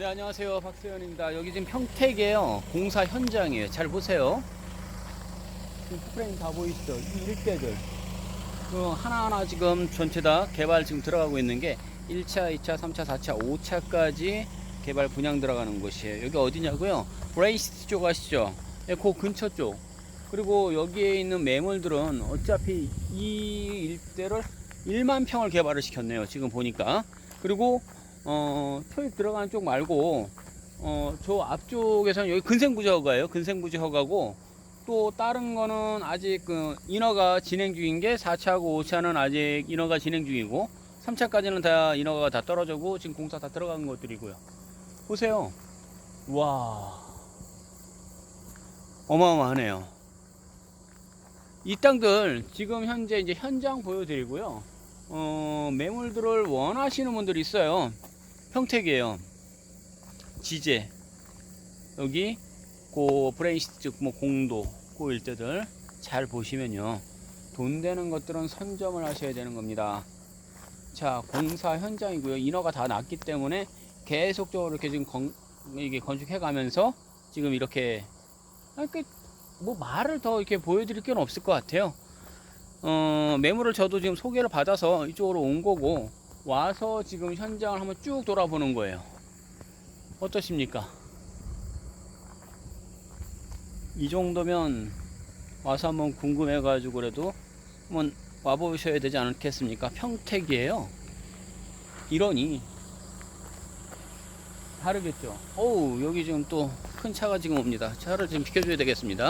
네 안녕하세요. 박세현입니다. 여기 지금 평택이에요. 공사 현장이에요. 잘 보세요. 지금 프레임 다 보이시죠? 이 일대들. 그 하나하나 지금 전체 다 개발 지금 들어가고 있는 게 1차 2차 3차 4차 5차까지 개발 분양 들어가는 곳이에요. 여기 어디냐고요? 브레이시티 쪽 아시죠? 예, 그 근처 쪽. 그리고 여기에 있는 매물들은 어차피 이 일대를 1만 평을 개발을 시켰네요. 지금 보니까. 그리고 어, 토익 들어가는 쪽 말고, 어, 저 앞쪽에서는 여기 근생부지 허가예요. 근생부지 허가고, 또 다른 거는 아직 그 인허가 진행 중인 게 4차하고 5차는 아직 인허가 진행 중이고, 3차까지는 다 인허가가 다 떨어지고, 지금 공사 다 들어간 것들이고요. 보세요. 와. 어마어마하네요. 이 땅들 지금 현재 이제 현장 보여드리고요. 어, 매물들을 원하시는 분들이 있어요. 평택이에요. 지제. 여기, 고 브레인시트, 뭐 공도, 고 일대들 잘 보시면요. 돈 되는 것들은 선점을 하셔야 되는 겁니다. 자, 공사 현장이고요. 인허가 다 났기 때문에 계속적으로 이렇게 지금 건, 이게 건축해 가면서 지금 이렇게, 아, 그, 뭐 말을 더 이렇게 보여드릴 건 없을 것 같아요. 어, 매물을 저도 지금 소개를 받아서 이쪽으로 온 거고 와서 지금 현장을 한번 쭉 돌아보는 거예요. 어떠십니까? 이 정도면 와서 한번 궁금해가지고 그래도 한번 와보셔야 되지 않겠습니까? 평택이에요. 이러니 다르겠죠. 어우 여기 지금 또 큰 차가 지금 옵니다. 차를 지금 비켜줘야 되겠습니다.